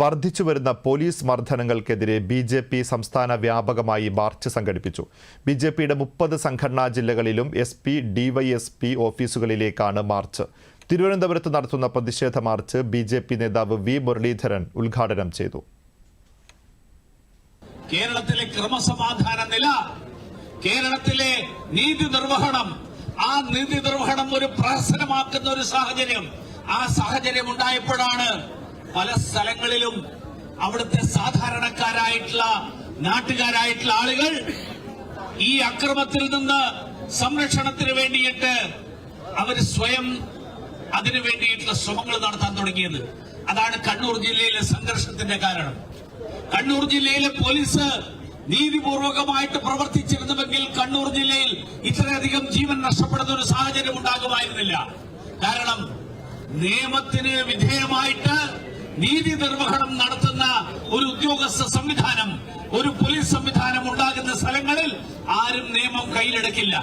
വർദ്ധിച്ചുവരുന്ന പോലീസ് മർദ്ദനങ്ങൾക്കെതിരെ B J P സംസ്ഥാന വ്യാപകമായി മാർച്ച് സംഘടിപ്പിച്ചു. ബി ജെ പിയുടെ മുപ്പത് സംഘടനാ ജില്ലകളിലും എസ് പി ഡിവൈഎസ്പി ഓഫീസുകളിലേക്കാണ് മാർച്ച്. തിരുവനന്തപുരത്ത് നടത്തുന്ന പ്രതിഷേധ മാർച്ച് ബി ജെ പി നേതാവ് വി മുരളീധരൻ ഉദ്ഘാടനം ചെയ്തു. കേരളത്തിലെ ക്രമസമാധാന നില കേരളത്തിലെ നീതി നിർവഹണം ആ നീതി നിർവഹണം ഒരു പ്രഹസനമാക്കുന്ന ഒരു സാഹചര്യം ആ സാഹചര്യം ഉണ്ടായപ്പോഴാണ് പല സ്ഥലങ്ങളിലും അവിടുത്തെ സാധാരണക്കാരായിട്ടുള്ള നാട്ടുകാരായിട്ടുള്ള ആളുകൾ ഈ അക്രമത്തിൽ നിന്ന് സംരക്ഷണത്തിന് വേണ്ടിയിട്ട് അവർ സ്വയം അതിനു വേണ്ടിയിട്ടുള്ള ശ്രമങ്ങൾ നടത്താൻ തുടങ്ങിയത്. അതാണ് കണ്ണൂർ ജില്ലയിലെ സംഘർഷത്തിന്റെ കാരണം. കണ്ണൂർ ജില്ലയിലെ പോലീസ് നീതിപൂർവകമായിട്ട് പ്രവർത്തിച്ചിരുന്നുവെങ്കിൽ കണ്ണൂർ ജില്ലയിൽ ഇത്രയധികം ജീവൻ നഷ്ടപ്പെടുന്ന ഒരു സാഹചര്യം ഉണ്ടാകുമായിരുന്നില്ല. കാരണം നിയമത്തിന് വിധേയമായിട്ട് നീതി നിർവഹണം നടത്തുന്ന ഒരു ഉദ്യോഗസ്ഥ സംവിധാനം ഒരു പോലീസ് സംവിധാനം ഉണ്ടാകുന്ന സ്ഥലങ്ങളിൽ ആരും നിയമം കയ്യിലെടുക്കില്ല.